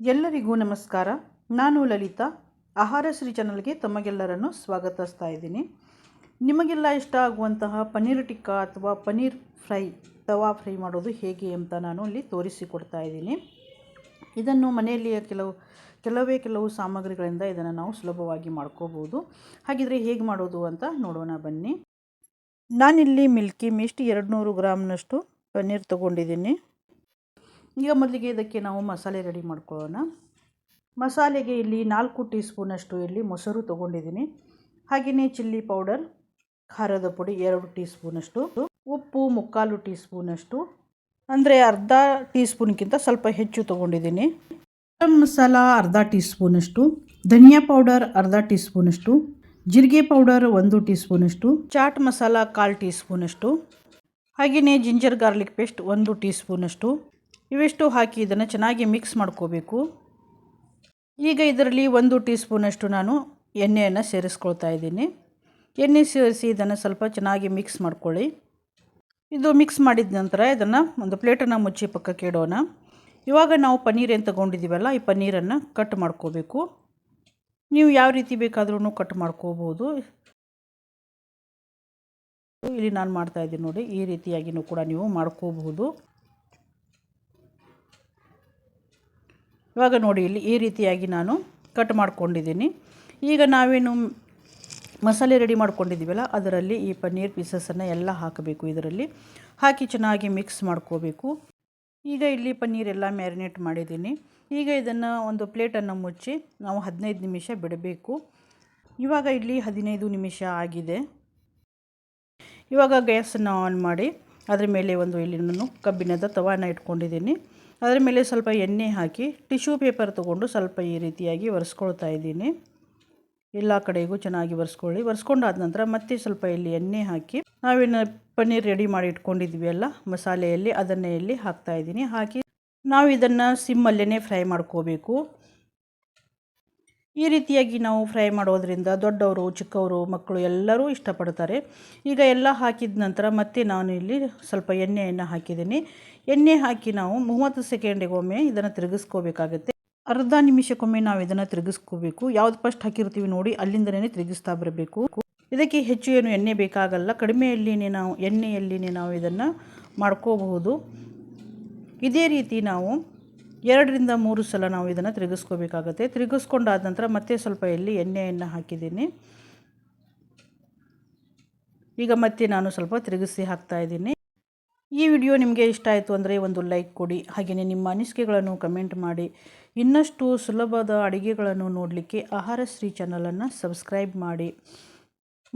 ಎಲ್ಲರಿಗೂ ನಮಸ್ಕಾರ. ನಾನು ಲಲಿತಾ. ಆಹಾರ ಶ್ರೀ ಚಾನಲ್ಗೆ ತಮಗೆಲ್ಲರನ್ನು ಸ್ವಾಗತಿಸ್ತಾ ಇದ್ದೀನಿ. ನಿಮಗೆಲ್ಲ ಇಷ್ಟ ಆಗುವಂತಹ ಪನ್ನೀರ್ ಟಿಕ್ಕಾ ಅಥವಾ ಪನ್ನೀರ್ ಫ್ರೈ, ತವಾ ಫ್ರೈ ಮಾಡೋದು ಹೇಗೆ ಅಂತ ನಾನು ಇಲ್ಲಿ ತೋರಿಸಿಕೊಡ್ತಾ ಇದ್ದೀನಿ. ಇದನ್ನು ಮನೆಯಲ್ಲಿಯ ಕೆಲವು, ಕೆಲವೇ ಕೆಲವು ಸಾಮಗ್ರಿಗಳಿಂದ ಇದನ್ನು ನಾವು ಸುಲಭವಾಗಿ ಮಾಡ್ಕೋಬೋದು. ಹಾಗಿದ್ರೆ ಹೇಗೆ ಮಾಡೋದು ಅಂತ ನೋಡೋಣ ಬನ್ನಿ. ನಾನಿಲ್ಲಿ ಮಿಲ್ಕಿ ಮಿಸ್ಟ್ ಎರಡು ನೂರು ಗ್ರಾಮ್ನಷ್ಟು ಪನ್ನೀರ್ ತೊಗೊಂಡಿದ್ದೀನಿ. ಈಗ ಮೊದಲಿಗೆ ಇದಕ್ಕೆ ನಾವು ಮಸಾಲೆ ರೆಡಿ ಮಾಡ್ಕೊಳ್ಳೋಣ. ಮಸಾಲೆಗೆ ಇಲ್ಲಿ ನಾಲ್ಕು ಟೀ ಸ್ಪೂನಷ್ಟು ಇಲ್ಲಿ ಮೊಸರು ತೊಗೊಂಡಿದ್ದೀನಿ. ಹಾಗೆಯೇ ಚಿಲ್ಲಿ ಪೌಡರ್, ಖಾರದ ಪುಡಿ ಎರಡು ಟೀ ಸ್ಪೂನಷ್ಟು ಉಪ್ಪು ಮುಕ್ಕಾಲು ಟೀ ಸ್ಪೂನಷ್ಟು ಅಂದರೆ ಅರ್ಧ ಟೀ ಸ್ಪೂನ್ಗಿಂತ ಸ್ವಲ್ಪ ಹೆಚ್ಚು ತೊಗೊಂಡಿದ್ದೀನಿ. ಗರಂ ಮಸಾಲ ಅರ್ಧ ಟೀ ಸ್ಪೂನಷ್ಟು ಧನಿಯಾ ಪೌಡರ್ ಅರ್ಧ ಟೀ ಸ್ಪೂನಷ್ಟು ಜೀರಿಗೆ ಪೌಡರ್ ಒಂದು ಟೀ ಸ್ಪೂನಷ್ಟು ಚಾಟ್ ಮಸಾಲ ಕಾಲು ಟೀ ಸ್ಪೂನಷ್ಟು ಹಾಗೆಯೇ ಜಿಂಜರ್ ಗಾರ್ಲಿಕ್ ಪೇಸ್ಟ್ ಒಂದು ಟೀ ಸ್ಪೂನಷ್ಟು ಇವಿಷ್ಟು ಹಾಕಿ ಇದನ್ನು ಚೆನ್ನಾಗಿ ಮಿಕ್ಸ್ ಮಾಡ್ಕೋಬೇಕು. ಈಗ ಇದರಲ್ಲಿ ಒಂದು ಟೀ ಸ್ಪೂನಷ್ಟು ನಾನು ಎಣ್ಣೆಯನ್ನು ಸೇರಿಸ್ಕೊಳ್ತಾ ಇದ್ದೀನಿ. ಎಣ್ಣೆ ಸೇರಿಸಿ ಇದನ್ನು ಸ್ವಲ್ಪ ಚೆನ್ನಾಗಿ ಮಿಕ್ಸ್ ಮಾಡ್ಕೊಳ್ಳಿ. ಇದು ಮಿಕ್ಸ್ ಮಾಡಿದ ನಂತರ ಇದನ್ನು ಒಂದು ಪ್ಲೇಟನ್ನು ಮುಚ್ಚಿ ಪಕ್ಕಕ್ಕೆ ಇಡೋಣ. ಇವಾಗ ನಾವು ಪನ್ನೀರ್ ಏನು ತೊಗೊಂಡಿದ್ದೀವಲ್ಲ, ಈ ಪನ್ನೀರನ್ನು ಕಟ್ ಮಾಡ್ಕೋಬೇಕು. ನೀವು ಯಾವ ರೀತಿ ಬೇಕಾದ್ರೂ ಕಟ್ ಮಾಡ್ಕೋಬೋದು. ಇಲ್ಲಿ ನಾನು ಮಾಡ್ತಾ ಇದ್ದೀನಿ ನೋಡಿ, ಈ ರೀತಿಯಾಗಿಯೂ ಕೂಡ ನೀವು ಮಾಡ್ಕೋಬಹುದು ಇವಾಗ ನೋಡಿ, ಇಲ್ಲಿ ಈ ರೀತಿಯಾಗಿ ನಾನು ಕಟ್ ಮಾಡ್ಕೊಂಡಿದ್ದೀನಿ. ಈಗ ನಾವೇನು ಮಸಾಲೆ ರೆಡಿ ಮಾಡ್ಕೊಂಡಿದ್ದೀವಲ್ಲ, ಅದರಲ್ಲಿ ಈ ಪನ್ನೀರ್ ಪೀಸಸನ್ನು ಎಲ್ಲ ಹಾಕಬೇಕು ಇದರಲ್ಲಿ. ಹಾಕಿ ಚೆನ್ನಾಗಿ ಮಿಕ್ಸ್ ಮಾಡ್ಕೋಬೇಕು. ಈಗ ಇಲ್ಲಿ ಪನ್ನೀರ್ ಎಲ್ಲ ಮ್ಯಾರಿನೇಟ್ ಮಾಡಿದ್ದೀನಿ. ಈಗ ಇದನ್ನು ಒಂದು ಪ್ಲೇಟನ್ನು ಮುಚ್ಚಿ ನಾವು ಹದಿನೈದು ನಿಮಿಷ ಬಿಡಬೇಕು. ಇವಾಗ ಇಲ್ಲಿ ಹದಿನೈದು ನಿಮಿಷ ಆಗಿದೆ. ಇವಾಗ ಗ್ಯಾಸನ್ನು ಆನ್ ಮಾಡಿ, ಅದರ ಮೇಲೆ ಒಂದು ಇಲ್ಲಿ ನಾನು ಕಬ್ಬಿಣದ ತವಾನ ಇಟ್ಕೊಂಡಿದ್ದೀನಿ. ಅದರ ಮೇಲೆ ಸ್ವಲ್ಪ ಎಣ್ಣೆ ಹಾಕಿ ಟಿಶ್ಯೂ ಪೇಪರ್ ತೊಗೊಂಡು ಸ್ವಲ್ಪ ಈ ರೀತಿಯಾಗಿ ಒರೆಸ್ಕೊಳ್ತಾ ಇದ್ದೀನಿ. ಎಲ್ಲ ಕಡೆಗೂ ಚೆನ್ನಾಗಿ ಒರೆಸ್ಕೊಳ್ಳಿ. ಒರೆಸ್ಕೊಂಡಾದ ನಂತರ ಮತ್ತೆ ಸ್ವಲ್ಪ ಇಲ್ಲಿ ಎಣ್ಣೆ ಹಾಕಿ ನಾವೇನು ಪನ್ನೀರ್ ರೆಡಿ ಮಾಡಿ ಇಟ್ಕೊಂಡಿದ್ವಿ ಅಲ್ಲ, ಮಸಾಲೆಯಲ್ಲಿ ಅದನ್ನೇ ಇಲ್ಲಿ ಹಾಕ್ತಾ ಇದ್ದೀನಿ. ಹಾಕಿ ನಾವು ಇದನ್ನು ಸಿಮ್ಮಲ್ಲೇ ಫ್ರೈ ಮಾಡ್ಕೋಬೇಕು. ಈ ರೀತಿಯಾಗಿ ನಾವು ಫ್ರೈ ಮಾಡೋದರಿಂದ ದೊಡ್ಡವರು, ಚಿಕ್ಕವರು, ಮಕ್ಕಳು ಎಲ್ಲರೂ ಇಷ್ಟಪಡ್ತಾರೆ. ಈಗ ಎಲ್ಲ ಹಾಕಿದ ನಂತರ ಮತ್ತೆ ನಾನು ಇಲ್ಲಿ ಸ್ವಲ್ಪ ಎಣ್ಣೆಯನ್ನು ಹಾಕಿದ್ದೀನಿ. ಎಣ್ಣೆ ಹಾಕಿ ನಾವು ಮೂವತ್ತು ಸೆಕೆಂಡಿಗೊಮ್ಮೆ ಇದನ್ನು ತಿರುಗಿಸ್ಕೋಬೇಕಾಗುತ್ತೆ. ಅರ್ಧ ನಿಮಿಷಕ್ಕೊಮ್ಮೆ ನಾವು ಇದನ್ನು ತಿರುಗಿಸ್ಕೋಬೇಕು. ಯಾವ್ದು ಫಸ್ಟ್ ಹಾಕಿರ್ತೀವಿ ನೋಡಿ ಅಲ್ಲಿಂದನೇ ತಿರುಗಿಸ್ತಾ ಬರಬೇಕು. ಇದಕ್ಕೆ ಹೆಚ್ಚು ಏನು ಎಣ್ಣೆ ಬೇಕಾಗಲ್ಲ, ಕಡಿಮೆಯಲ್ಲಿನೇ ನಾವು, ಎಣ್ಣೆಯಲ್ಲಿನೇ ನಾವು ಇದನ್ನು ಮಾಡ್ಕೋಬಹುದು. ಇದೇ ರೀತಿ ನಾವು ಎರಡರಿಂದ ಮೂರು ಸಲ ನಾವು ಇದನ್ನು ತಿರುಗಿಸ್ಕೋಬೇಕಾಗತ್ತೆ. ತಿರುಗಿಸ್ಕೊಂಡಾದ ನಂತರ ಮತ್ತೆ ಸ್ವಲ್ಪ ಇಲ್ಲಿ ಎಣ್ಣೆಯನ್ನು ಹಾಕಿದ್ದೀನಿ. ಈಗ ಮತ್ತೆ ನಾನು ಸ್ವಲ್ಪ ತಿರುಗಿಸಿ ಹಾಕ್ತಾ ಇದ್ದೀನಿ. ಈ ವಿಡಿಯೋ ನಿಮಗೆ ಇಷ್ಟ ಆಯಿತು ಅಂದರೆ ಒಂದು ಲೈಕ್ ಕೊಡಿ ಹಾಗೆಯೇ ನಿಮ್ಮ ಅನಿಸಿಕೆಗಳನ್ನು ಕಮೆಂಟ್ ಮಾಡಿ. ಇನ್ನಷ್ಟು ಸುಲಭದ ಅಡುಗೆಗಳನ್ನು ನೋಡಲಿಕ್ಕೆ ಆಹಾರ ಶ್ರೀ ಚಾನಲನ್ನು ಸಬ್ಸ್ಕ್ರೈಬ್ ಮಾಡಿ.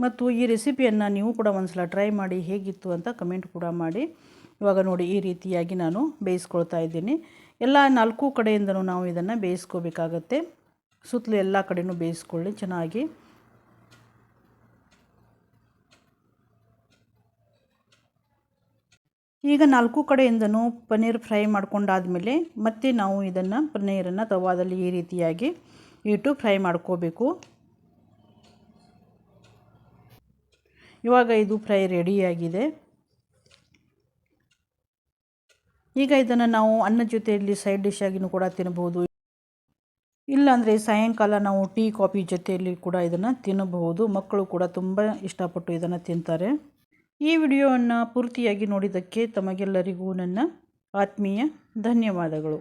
ಮತ್ತು ಈ ರೆಸಿಪಿಯನ್ನು ನೀವು ಕೂಡ ಒಂದು ಸಲ ಟ್ರೈ ಮಾಡಿ, ಹೇಗಿತ್ತು ಅಂತ ಕಮೆಂಟ್ ಕೂಡ ಮಾಡಿ. ಇವಾಗ ನೋಡಿ ಈ ರೀತಿಯಾಗಿ ನಾನು ಬೇಯಿಸ್ಕೊಳ್ತಾ ಇದ್ದೀನಿ. ಎಲ್ಲ ನಾಲ್ಕು ಕಡೆಯಿಂದಲೂ ನಾವು ಇದನ್ನು ಬೇಯಿಸ್ಕೋಬೇಕಾಗತ್ತೆ. ಸುತ್ತಲೂ ಎಲ್ಲ ಕಡೆಯೂ ಬೇಯಿಸ್ಕೊಳ್ಳಿ, ಚೆನ್ನಾಗಿ. ಈಗ ನಾಲ್ಕು ಕಡೆಯಿಂದನೂ ಪನ್ನೀರ್ ಫ್ರೈ ಮಾಡ್ಕೊಂಡಾದಮೇಲೆ ಮತ್ತೆ ನಾವು ಇದನ್ನು, ಪನ್ನೀರನ್ನು ತವಾದಲ್ಲಿ ಈ ರೀತಿಯಾಗಿ ಇಟ್ಟು ಫ್ರೈ ಮಾಡ್ಕೋಬೇಕು. ಇವಾಗ ಇದು ಫ್ರೈ ರೆಡಿಯಾಗಿದೆ. ಈಗ ಇದನ್ನು ನಾವು ಅನ್ನ ಜೊತೆಯಲ್ಲಿ ಸೈಡ್ ಡಿಶ್ ಆಗಿನೂ ಕೂಡ ತಿನ್ನಬಹುದು ಇಲ್ಲಾಂದರೆ ಸಾಯಂಕಾಲ ನಾವು ಟೀ, ಕಾಫಿ ಜೊತೆಯಲ್ಲಿ ಕೂಡ ಇದನ್ನು ತಿನ್ನಬಹುದು ಮಕ್ಕಳು ಕೂಡ ತುಂಬ ಇಷ್ಟಪಟ್ಟು ಇದನ್ನು ತಿಂತಾರೆ. ಈ ವಿಡಿಯೋವನ್ನು ಪೂರ್ತಿಯಾಗಿ ನೋಡಿದ್ದಕ್ಕೆ ತಮಗೆಲ್ಲರಿಗೂ ನನ್ನ ಆತ್ಮೀಯ ಧನ್ಯವಾದಗಳು.